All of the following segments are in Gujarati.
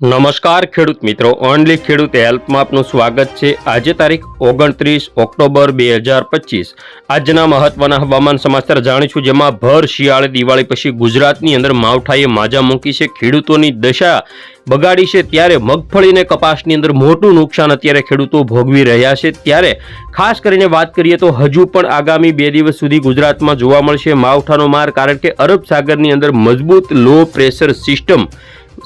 નમસ્કાર ખેડૂત મિત્રો ઓનલી ખેડૂત હેલ્પમાં આપનું સ્વાગત છે. આજે તારીખ ઓગણત્રીસ ઓક્ટોબર બે હજાર પચીસ. આજના મહત્વના હવામાન સમાચાર જાણીશું, જેમાં ભર, શિયાળે, દિવાળી પછી ગુજરાતની અંદર માવઠાએ માજા મૂકી છે. ખેડૂતોની દશા બગાડી છે, ત્યારે મગફળીને કપાસની અંદર મોટું નુકસાન અત્યારે ખેડૂતો ભોગવી રહ્યા છે. ત્યારે ખાસ કરીને વાત કરીએ તો હજુ પણ આગામી બે દિવસ સુધી ગુજરાતમાં જોવા મળશે માવઠાનો માર, કારણ કે અરબ સાગરની અંદર મજબૂત લો પ્રેશર સિસ્ટમ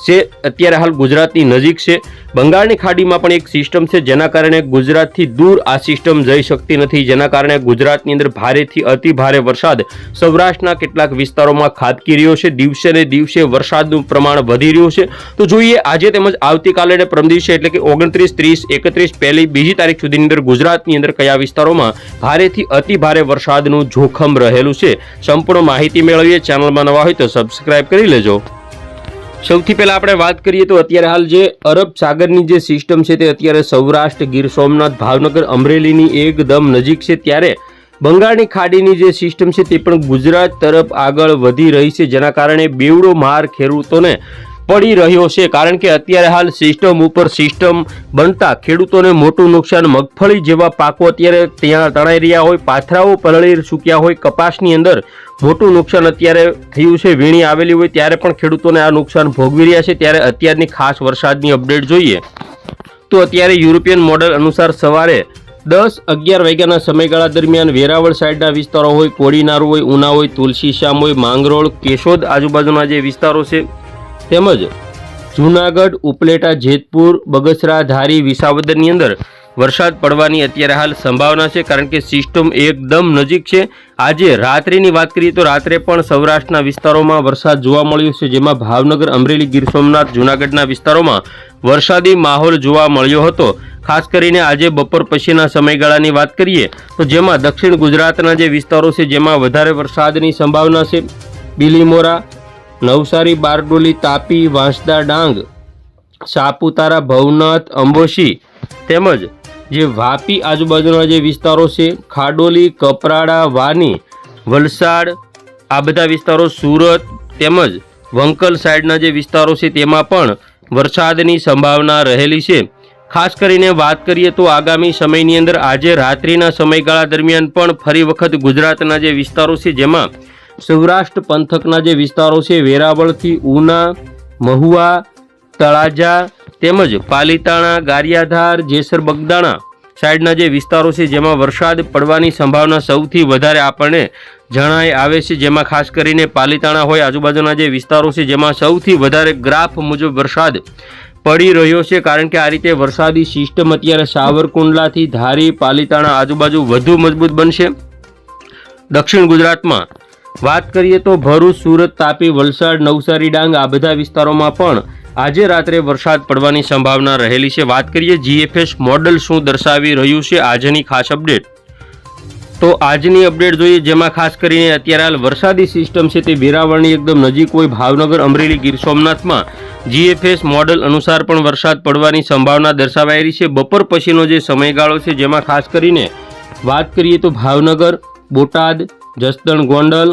છે. અત્યારે હાલ ગુજરાતની નજીક છે. બંગાળની ખાડીમાં પણ એક સિસ્ટમ છે જેના કારણે ગુજરાતથી દૂર આ સિસ્ટમ જઈ શકતી નથી. જેના કારણે ગુજરાતની અંદર ભારેથી અતિ ભારે વરસાદ સૌરાષ્ટ્રના કેટલાક વિસ્તારોમાં ખાબકી રહ્યો છે. દિવસે ને દિવસે વરસાદનું પ્રમાણ વધી રહ્યું છે. તો જોઈએ, આજે તેમજ આવતીકાલે અને પરમ દિવસે એટલે કે ઓગણત્રીસ, ત્રીસ, એકત્રીસ, પહેલી, બીજી તારીખ સુધીની અંદર ગુજરાતની અંદર કયા વિસ્તારોમાં ભારેથી અતિ ભારે વરસાદનું જોખમ રહેલું છે? સંપૂર્ણ માહિતી મેળવીએ. ચેનલમાં નવા હોય તો સબસ્ક્રાઇબ કરી લેજો. સૌથી પહેલાં આપણે વાત કરીએ તો અત્યારે હાલ જે અરબ સાગરની જે સિસ્ટમ છે તે અત્યારે સૌરાષ્ટ્ર, ગીર સોમનાથ, ભાવનગર, અમરેલીની એકદમ નજીક છે. ત્યારે બંગાળની ખાડીની જે સિસ્ટમ છે તે પણ ગુજરાત તરફ આગળ વધી રહી છે, જેના કારણે બેવડો માર ખેડૂતોને પડી રહ્યો છે કારણ કે અત્યારે હાલ સિસ્ટમ ઉપર સિસ્ટમ બનતા ખેડૂતોને મોટું નુકસાન મગફળી જેવા પાકો અત્યારે ત્યાં તણાઈ રહ્યા હોય, પાથરાઓ પલળી ચૂક્યા હોય, કપાસની અંદર મોટું નુકસાન અત્યારે થયું છે, વીણી આવેલી હોય ત્યારે પણ ખેડૂતોને આ નુકસાન ભોગવી રહ્યા છે. ત્યારે અત્યારની ખાસ વરસાદની અપડેટ જોઈએ તો અત્યારે યુરોપિયન મોડેલ અનુસાર સવારે દસ અગિયાર વાગ્યાના સમયગાળા દરમિયાન વેરાવળ સાઈડના વિસ્તારો હોય, કોડીનાર હોય, ઉના હોય તુલસીશ્યામ હોય, માંગરોળ, કેશોદ આજુબાજુના જે વિસ્તારો છે તેમજ જૂનાગઢ, ઉપલેટા, જેતપુર બગસરા ધારી વિસાવદરની અંદર વરસાદ પડવાની અત્યારે હાલ સંભાવના છે કારણ કે સિસ્ટમ એકદમ નજીક છે. આજે રાત્રિની વાત કરીએ તો રાત્રે પણ સૌરાષ્ટ્રના વિસ્તારોમાં વરસાદ જોવા મળ્યો છે, જેમાં ભાવનગર, અમરેલી, ગીર સોમનાથ, જૂનાગઢના વિસ્તારોમાં વરસાદી માહોલ જોવા મળ્યો હતો. ખાસ કરીને આજે બપોર પછીના સમયગાળાની વાત કરીએ તો જેમાં દક્ષિણ ગુજરાતના જે વિસ્તારો છે, જેમાં વધારે વરસાદની સંભાવના છે. બિલીમોરા નવસારી બારડોલી તાપી વાંસદા ડાંગ, સાપુતારા ભવનાથ, અંબોશી તેમજ જે વાપી આજુબાજુના જે વિસ્તારો છે, ખાડોલી, કપરાડા, વાની, વલસાડ, આ બધા વિસ્તારો, સુરત તેમજ વંકલ સાઈડના જે વિસ્તારો છે, તેમાં પણ વરસાદની સંભાવના રહેલી છે. ખાસ કરીને વાત કરીએ તો આગામી સમયની અંદર આજે રાત્રિના સમયગાળા દરમિયાન પણ ફરી વખત ગુજરાતના જે વિસ્તારો છે, જેમાં સૌરાષ્ટ્ર પંથકના જે વિસ્તારો છે, વેરાવળથી ઉના, મહુવા, તળાજા તેમજ પાલીતાણા, ગારિયાધાર, જેસર, બગદાણા સાઈડના જે વિસ્તારો છે, જેમાં વરસાદ પડવાની સંભાવના સૌથી વધારે આપણને જણાય આવે છે, જેમાં ખાસ કરીને પાલીતાણા હોય, આજુબાજુના જે વિસ્તારો છે, જેમાં સૌથી વધારે ગ્રાફ મુજબ વરસાદ પડી રહ્યો છે, કારણ કે આ રીતે વરસાદી સિસ્ટમ અત્યારે સાવરકુંડલાથી ધારી પાલીતાણા આજુબાજુ વધુ મજબૂત બનશે. દક્ષિણ ગુજરાતમાં વાત કરીએ તો ભરૂચ, સુરત, તાપી, વલસાડ, નવસારી, ડાંગ આ બધા વિસ્તારોમાં પણ આજે રાત્રે વરસાદ પડવાની સંભાવના રહેલી છે. વાત કરીએ જીએફએસ મોડલ શું દર્શાવી રહ્યું છે આજની ખાસ અપડેટ. તો આજની અપડેટ જોઈએ જેમાં ખાસ કરીને અત્યારે હાલ વરસાદી સિસ્ટમ છે તે વેરાવળની એકદમ નજીક હોય ભાવનગર, અમરેલી, ગીર સોમનાથમાં જીએફએસ મોડલ અનુસાર પણ વરસાદ પડવાની સંભાવના દર્શાવાયેલી છે. બપોર પછીનો જે સમયગાળો છે જેમાં ખાસ કરીને વાત કરીએ તો ભાવનગર, બોટાદ જસદણ ગોંડલ,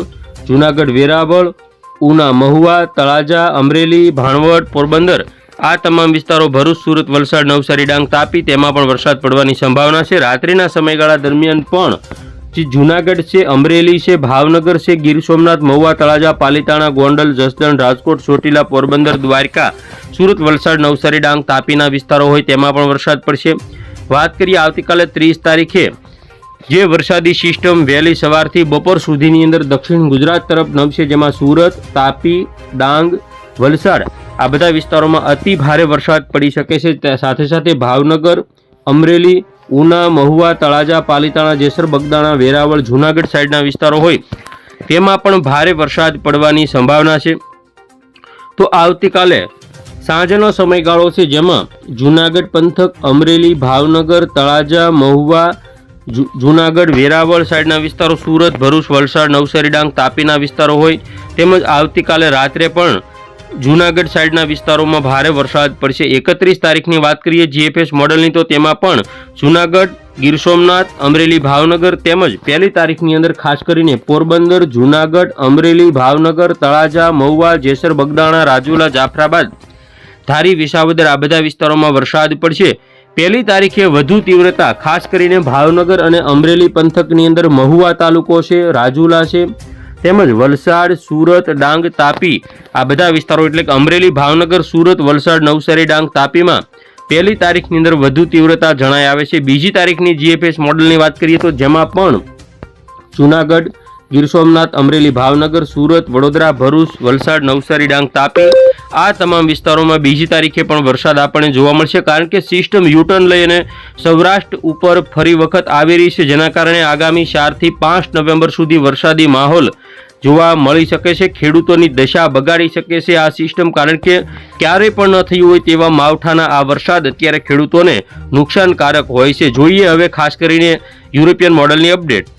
જૂનાગઢ વેરાવળ, ઉના મહુવા, તળાજા, અમરેલી, ભાણવડ, પોરબંદર. આ તમામ વિસ્તારો ભરૂચ, સુરત, વલસાડ, નવસારી, ડાંગ તાપી, તેમાં પણ વરસાદ પડવાની સંભાવના છે. રાત્રિના સમયગાળા દરમિયાન પણ જે જૂનાગઢ છે, અમરેલી છે, ભાવનગર છે, ગીર સોમનાથ, મહુવા, તળાજા, પાલીતાણા, ગોંડલ, જસદણ, રાજકોટ, ચોટીલા, પોરબંદર, દ્વારકા, સુરત, વલસાડ, નવસારી, ડાંગ તાપીના વિસ્તારો હોય તેમાં પણ વરસાદ પડશે. વાત કરીએ આવતીકાલે ત્રીસ તારીખે. જે વરસાદી સિસ્ટમ વહેલી સવારથી બપોર સુધીની અંદર દક્ષિણ ગુજરાત તરફ નમશે, જેમાં સુરત, તાપી, ડાંગ, વલસાડ આ બધા વિસ્તારોમાં અતિ ભારે વરસાદ પડી શકે છે. સાથે સાથે ભાવનગર, અમરેલી, ઉના, મહુવા, તળાજા, પાલીતાણા, જેસર, બગદાણા, વેરાવળ, જૂનાગઢ સાઈડના વિસ્તારો હોય તેમાં પણ ભારે વરસાદ પડવાની સંભાવના છે. તો આવતીકાલે સાંજનો સમયગાળો છે, જેમાં જૂનાગઢ, પંથક, અમરેલી, ભાવનગર, તળાજા, મહુવા જૂનાગઢ વેરાવળ સાઈડના વિસ્તારો, સુરત, ભરૂચ, વલસાડ, નવસારી, ડાંગ, તાપીના વિસ્તારો હોય. તેમજ આવતીકાલે રાત્રે પણ જૂનાગઢ સાઈડના વિસ્તારોમાં ભારે વરસાદ પડશે. એકત્રીસ તારીખની વાત કરીએ જીએફએસ મોડલની, તો તેમાં પણ જૂનાગઢ, ગીર સોમનાથ, અમરેલી, ભાવનગર તેમજ પહેલી તારીખની અંદર ખાસ કરીને પોરબંદર, જૂનાગઢ, અમરેલી, ભાવનગર, તળાજા, મહુવા, જેસર, બગદાણા, રાજુલા, જાફરાબાદ, ધારી, વિસાવદર આ બધા વિસ્તારોમાં વરસાદ પડશે. પહેલી તારીખે વધુ તીવ્રતા, ખાસ કરીને ભાવનગર અને અમરેલી પંથકની અંદર મહુવા તાલુકો છે, રાજુલા છે, તેમજ વલસાડ, સુરત, ડાંગ, તાપી, આ બધા વિસ્તારો એટલે કે અમરેલી, ભાવનગર, સુરત, વલસાડ, નવસારી, ડાંગ, તાપીમાં પહેલી તારીખની અંદર વધુ તીવ્રતા જણાય આવે છે. બીજી તારીખની જીએફએસ મોડલની વાત કરીએ તો જેમાં પણ જુનાગઢ, ગીર સોમનાથ, અમરેલી, ભાવનગર, સુરત, વડોદરા, ભરૂચ, વલસાડ, નવસારી, ડાંગ, તાપી આ તમામ વિસ્તારોમાં બીજી તારીખે પણ વરસાદ આપણને જોવા મળશે, કારણ કે સિસ્ટમ યુટર્ન લઈને સૌરાષ્ટ્ર ઉપર ફરી વખત આવી રહી છે, જેના કારણે આગામી ચારથી પાંચ નવેમ્બર સુધી વરસાદી માહોલ જોવા મળી શકે છે, ખેડૂતોની દશા બગાડી શકે છે આ સિસ્ટમ, કારણ કે ક્યારેય પણ ન થયું હોય તેવા માવઠાના આ વરસાદ અત્યારે ખેડૂતોને નુકસાનકારક હોય છે. જોઈએ હવે ખાસ કરીને યુરોપિયન મોડલની અપડેટ.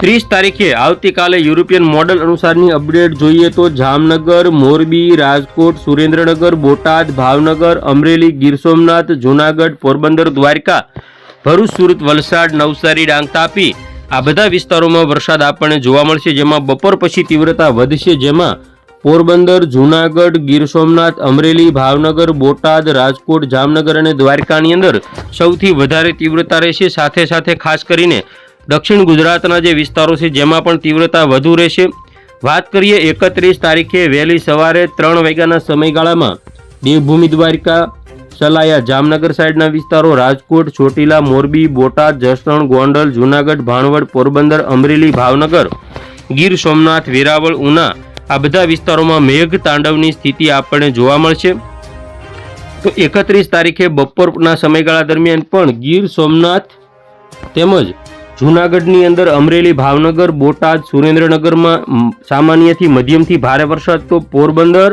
ત્રીસ તારીખે આવતીકાલે યુરોપિયન મોડલ અનુસારની અપડેટ જોઈએ તો જામનગર, મોરબી, રાજકોટ, સુરેન્દ્રનગર, બોટાદ, ભાવનગર, અમરેલી, ગીર સોમનાથ, જૂનાગઢ, પોરબંદર, દ્વારકા, ભરૂચ, સુરત, વલસાડ, નવસારી, ડાંગ, તાપી આ બધા વિસ્તારોમાં વરસાદ આપણને જોવા મળશે, જેમાં બપોર પછી તીવ્રતા વધશે, જેમાં પોરબંદર, જૂનાગઢ, ગીર સોમનાથ, અમરેલી, ભાવનગર, બોટાદ, રાજકોટ, જામનગર અને દ્વારકાની અંદર સૌથી વધારે તીવ્રતા રહેશે. સાથે સાથે ખાસ કરીને દક્ષિણ ગુજરાતના જે વિસ્તારો છે, જેમાં પણ તીવ્રતા વધુ રહેશે. વાત કરીએ, એકત્રીસ તારીખે વહેલી સવારે ત્રણ વાગ્યાના સમયગાળામાં દેવભૂમિ દ્વારિકા, સલાયા, જામનગર સાઈડના વિસ્તારો, રાજકોટ, ચોટીલા, મોરબી, બોટાદ જસણ ગોંડલ, જૂનાગઢ, ભાણવડ, પોરબંદર, અમરેલી, ભાવનગર, ગીર સોમનાથ, વેરાવળ, ઉના, આ બધા વિસ્તારોમાં મેઘ તાંડવની સ્થિતિ આપણને જોવા મળશે. તો એકત્રીસ તારીખે બપોરના સમયગાળા દરમિયાન પણ ગીર સોમનાથ તેમજ જૂનાગઢની અંદર અમરેલી ભાવનગર, બોટાદ, સુરેન્દ્રનગરમાં સામાન્યથી મધ્યમથી ભારે વરસાદ તો પોરબંદર,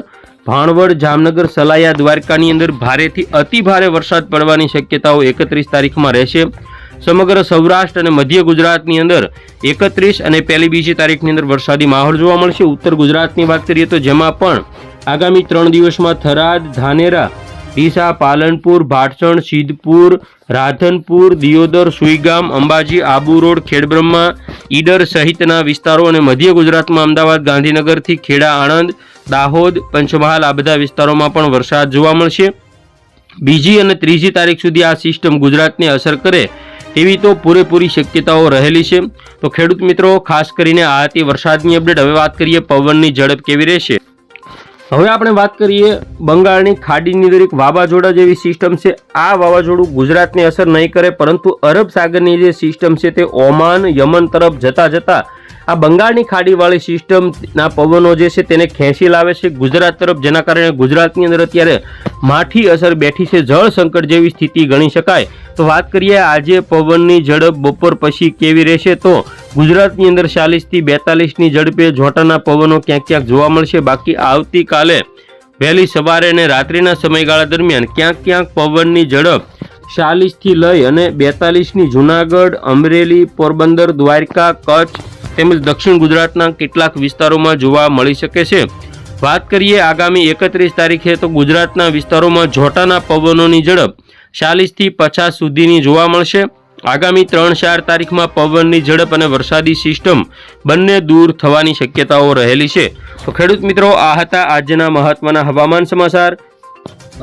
ભાણવડ, જામનગર, સલાયા, દ્વારકાની અંદર ભારેથી અતિ ભારે વરસાદ પડવાની શક્યતાઓ એકત્રીસ તારીખમાં રહેશે. સમગ્ર સૌરાષ્ટ્ર અને મધ્ય ગુજરાતની અંદર એકત્રીસ અને પહેલી બીજી તારીખની અંદર વરસાદી માહોલ જોવા મળશે. ઉત્તર ગુજરાતની વાત કરીએ તો જેમાં પણ આગામી ત્રણ દિવસમાં થરાદ, ધાનેરા ડીસા, પાલનપુર, ભાટસણ, સિદ્ધપુર, રાધનપુર, દિયોદર, સુઈગામ, અંબાજી, આબુ રોડ, ખેડબ્રહ્મા, ઈડર સહિતના વિસ્તારો અને મધ્ય ગુજરાતમાં અમદાવાદ, ગાંધીનગરથી ખેડા, આણંદ, દાહોદ, પંચમહાલ આ બધા વિસ્તારોમાં પણ વરસાદ જોવા મળશે. બીજી અને ત્રીજી તારીખ સુધી આ સિસ્ટમ ગુજરાતને અસર કરે તેવી તો પૂરેપૂરી શક્યતાઓ રહેલી છે. તો ખેડૂત મિત્રો, ખાસ કરીને આ હતી વરસાદની અપડેટ. હવે વાત કરીએ પવનની, ઝડપ કેવી રહેશે? હવે આપણે વાત કરીએ બંગાળની ખાડીની અંદર એક વાવાઝોડા જેવી સિસ્ટમ છે. આ વાવાઝોડું ગુજરાતને અસર નહીં કરે, પરંતુ અરબ સાગરની જે સિસ્ટમ છે તે ઓમાન, યમન તરફ જતા જતા આ બંગાળની ખાડીવાળી સિસ્ટમના પવનો જે છે તેને ખેંચી લાવે છે ગુજરાત તરફ. જેના કારણે ગુજરાતની અંદર અત્યારે માઠી અસર બેઠી છે. જળ સંકટ જેવી સ્થિતિ ગણી શકાય. તો વાત કરીએ આજે પવનની ઝડપ બપોર પછી કેવી રહેશે? તો ગુજરાતની અંદર ચાલીસથી બેતાલીસની ઝડપે જોટાના પવનો ક્યાંક ક્યાંક જોવા મળશે. બાકી આવતીકાલે વહેલી સવારે અને રાત્રિના સમયગાળા દરમિયાન ક્યાંક ક્યાંક પવનની ઝડપ ચાલીસથી લઈ અને બેતાલીસની જુનાગઢ, અમરેલી, પોરબંદર, દ્વારકા, કચ્છ તેમજ દક્ષિણ ગુજરાતના કેટલાક વિસ્તારોમાં જોવા મળી શકે છે. વાત કરીએ આગામી એકત્રીસ તારીખે તો ગુજરાતના વિસ્તારોમાં જોટાના પવનોની ઝડપ ચાલીસથી પચાસ સુધીની જોવા મળશે. આગામી ત્રણ ચાર તારીખમાં પવનની ઝડપ અને વરસાદી સિસ્ટમ બંને દૂર થવાની શક્યતાઓ રહેલી છે. તો ખેડૂત મિત્રો, આ હતા આજના મહત્વના હવામાન સમાચાર.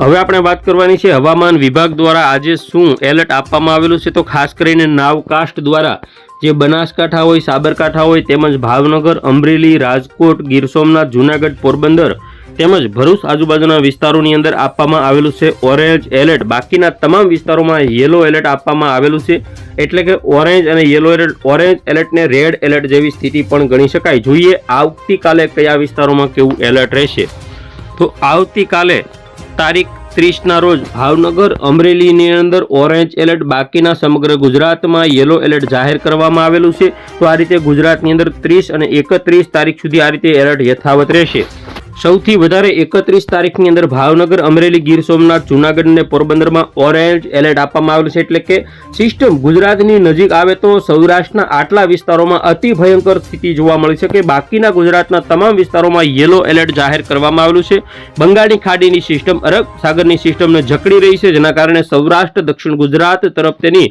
હવે આપણે વાત કરવાની છે હવામાન વિભાગ દ્વારા આજે શું એલર્ટ આપવામાં આવેલું છે? તો ખાસ કરીને નાવકાસ્ટ દ્વારા જે બનાસકાંઠા હોય, સાબરકાંઠા હોય, તેમજ ભાવનગર, અમરેલી, રાજકોટ, ગીર સોમનાથ, જૂનાગઢ, પોરબંદર તેમજ ભરૂચ આજુબાજુના વિસ્તારોની અંદર આપવામાં આવેલું છે ઓરેન્જ એલર્ટ. બાકીના તમામ વિસ્તારોમાં યલો એલર્ટ આપવામાં આવેલું છે. એટલે કે ઓરેન્જ અને યલો એલર્ટ, ઓરેન્જ એલર્ટને રેડ એલર્ટ જેવી સ્થિતિ પણ ગણી શકાય. જોઈએ આવતીકાલે કયા વિસ્તારોમાં કેવું એલર્ટ રહેશે. તો આવતીકાલે તારીખ ત્રીસના રોજ ભાવનગર અમરેલીની અંદર ઓરેન્જ એલર્ટ બાકીના સમગ્ર ગુજરાતમાં યલો એલર્ટ જાહેર કરવામાં આવેલું છે. તો આ રીતે ગુજરાતની અંદર ત્રીસ અને એકત્રીસ તારીખ સુધી આ રીતે એલર્ટ યથાવત રહેશે. સૌથી વધારે એકત્રીસ તારીખની અંદર ભાવનગર, અમરેલી, ગીર સોમનાથ, જૂનાગઢ અને પોરબંદરમાં ઓરેન્જ એલર્ટ આપવામાં આવેલું છે એટલે કે સિસ્ટમ ગુજરાતની નજીક આવે તો સૌરાષ્ટ્રના આટલા વિસ્તારોમાં અતિ ભયંકર સ્થિતિ જોવા મળી શકે. બાકીના ગુજરાતના તમામ વિસ્તારોમાં યલો એલર્ટ જાહેર કરવામાં આવેલું છે. બંગાળની ખાડીની સિસ્ટમ અરબ સાગરની સિસ્ટમને જકડી રહી છે, જેના કારણે સૌરાષ્ટ્ર, દક્ષિણ ગુજરાત તરફ તેની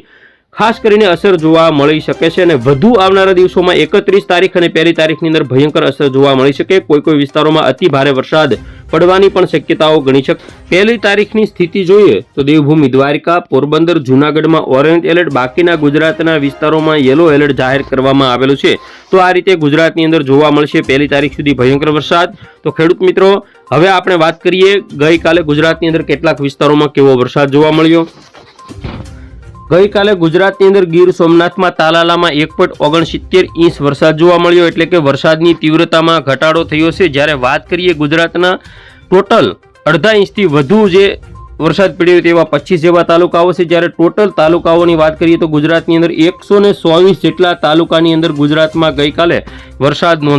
ખાસ કરીને અસર જોવા મળી શકે છે અને વધુ આવનારા દિવસોમાં એકત્રીસ તારીખ અને પહેલી તારીખની અંદર ભયંકર અસર જોવા મળી શકે. કોઈ કોઈ વિસ્તારોમાં અતિ ભારે વરસાદ પડવાની પણ શક્યતાઓ ગણી છે પહેલી તારીખની સ્થિતિ જોઈએ તો દેવભૂમિ દ્વારિકા, પોરબંદર, જૂનાગઢમાં ઓરેન્જ એલર્ટ, બાકીના ગુજરાતના વિસ્તારોમાં યલો એલર્ટ જાહેર કરવામાં આવેલું છે. તો આ રીતે ગુજરાતની અંદર જોવા મળશે પહેલી તારીખ સુધી ભયંકર વરસાદ. તો ખેડૂત મિત્રો, હવે આપણે વાત કરીએ ગઈકાલે ગુજરાતની અંદર કેટલાક વિસ્તારોમાં કેવો વરસાદ જોવા મળ્યો? ગઈકાલે ગુજરાતની અંદર ગીર સોમનાથમાં તાલાલામાં એક પોઈન્ટ ઓગણસિત્તેર ઇંચ વરસાદ જોવા મળ્યો એટલે કે વરસાદની તીવ્રતામાં ઘટાડો થયો છે. જ્યારે વાત કરીએ ગુજરાતના ટોટલ અડધા ઇંચથી વધુ જે વરસાદ પડ્યો તેવા પચીસ જેવા તાલુકાઓ છે. જ્યારે ટોટલ તાલુકાઓની વાત કરીએ તો ગુજરાતની અંદર એકસો ને જેટલા તાલુકાની અંદર ગુજરાતમાં ગઈકાલે વરસાદ નોંધાયો.